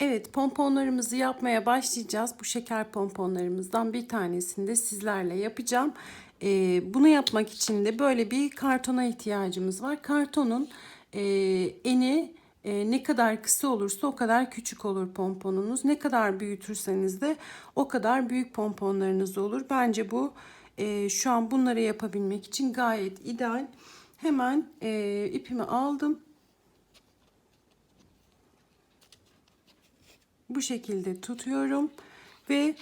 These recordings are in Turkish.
Evet, pomponlarımızı yapmaya başlayacağız. Bu şeker pomponlarımızdan bir tanesini de sizlerle yapacağım. Ee, bunu yapmak için de böyle bir kartona ihtiyacımız var. Kartonun e, eni e, ne kadar kısa olursa o kadar küçük olur pomponunuz. Ne kadar büyütürseniz de o kadar büyük pomponlarınız olur. Bence bu e, şu an bunları yapabilmek için gayet ideal. Hemen e, ipimi aldım. Bu şekilde tutuyorum ve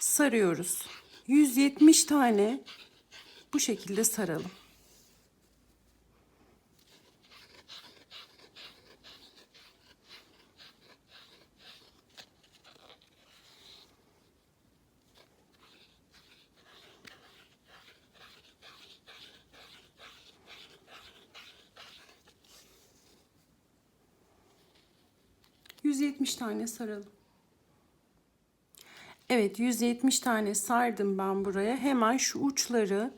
sarıyoruz. 170 tane bu şekilde saralım. ...170 tane saralım. Evet 170 tane sardım ben buraya. Hemen şu uçları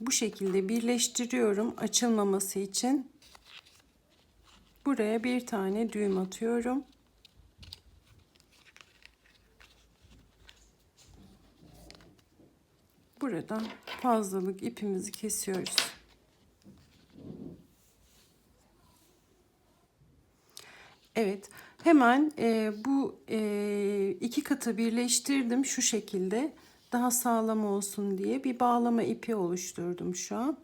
bu şekilde birleştiriyorum açılmaması için. Buraya bir tane düğüm atıyorum. Buradan fazlalık ipimizi kesiyoruz. Evet. Hemen e, bu e, iki katı birleştirdim şu şekilde. Daha sağlam olsun diye bir bağlama ipi oluşturdum şu an.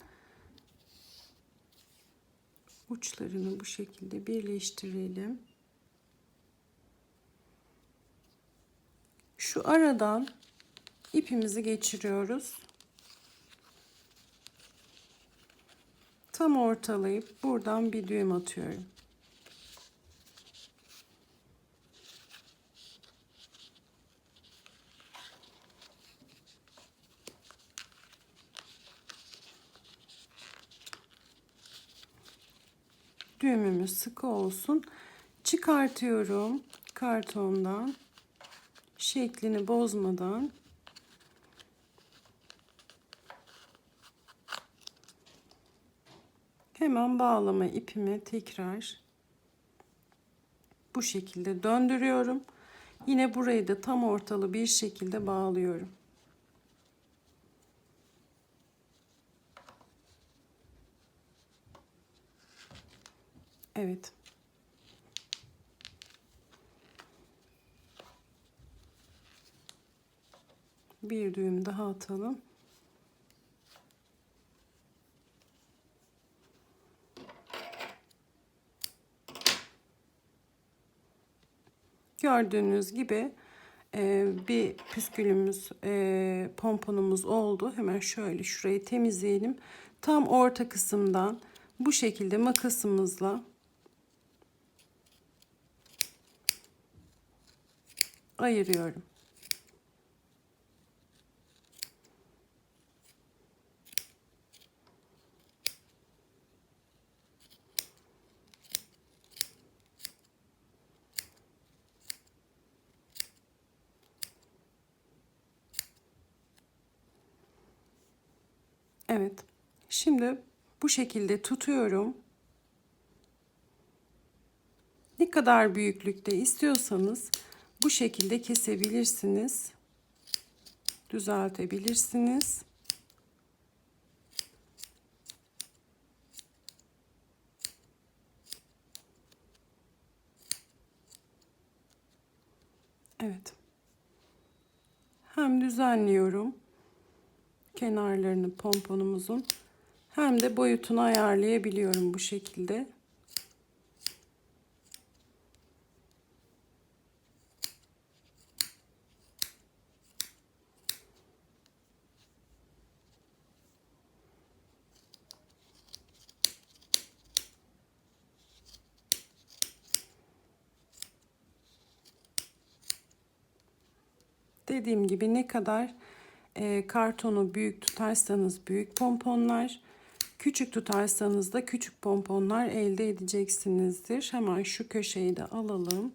Uçlarını bu şekilde birleştirelim. Şu aradan ipimizi geçiriyoruz. Tam ortalayıp buradan bir düğüm atıyorum. Düğümümüz sıkı olsun. Çıkartıyorum kartondan. Şeklini bozmadan. Hemen bağlama ipimi tekrar bu şekilde döndürüyorum. Yine burayı da tam ortalı bir şekilde bağlıyorum. Evet. Bir düğüm daha atalım. Gördüğünüz gibi e, bir püskülümüz, e, pomponumuz oldu. Hemen şöyle şurayı temizleyelim. Tam orta kısımdan bu şekilde makasımızla ayırıyorum. Evet. Şimdi bu şekilde tutuyorum. Ne kadar büyüklükte istiyorsanız bu şekilde kesebilirsiniz. Düzeltebilirsiniz. Evet. Hem düzenliyorum kenarlarını pomponumuzun hem de boyutunu ayarlayabiliyorum bu şekilde. Dediğim gibi ne kadar e, kartonu büyük tutarsanız büyük pomponlar, küçük tutarsanız da küçük pomponlar elde edeceksinizdir. Hemen şu köşeyi de alalım.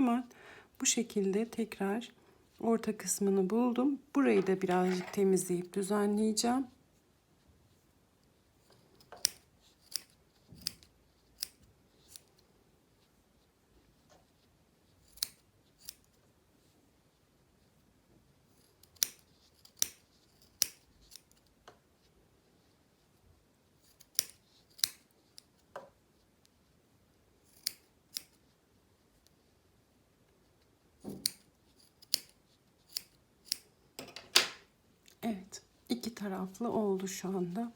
Hemen bu şekilde tekrar orta kısmını buldum. Burayı da birazcık temizleyip düzenleyeceğim. Evet, iki taraflı oldu şu anda.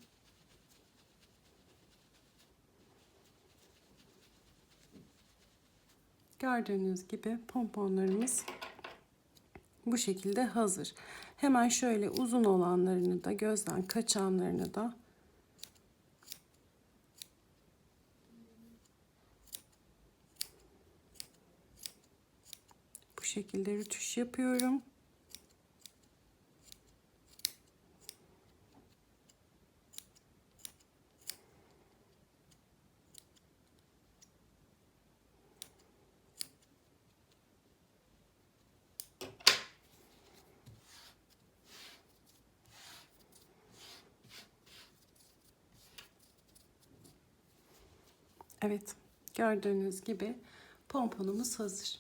Gördüğünüz gibi pomponlarımız bu şekilde hazır. Hemen şöyle uzun olanlarını da gözden kaçanlarını da bu şekilde rütüş yapıyorum. Evet, gördüğünüz gibi pomponumuz hazır.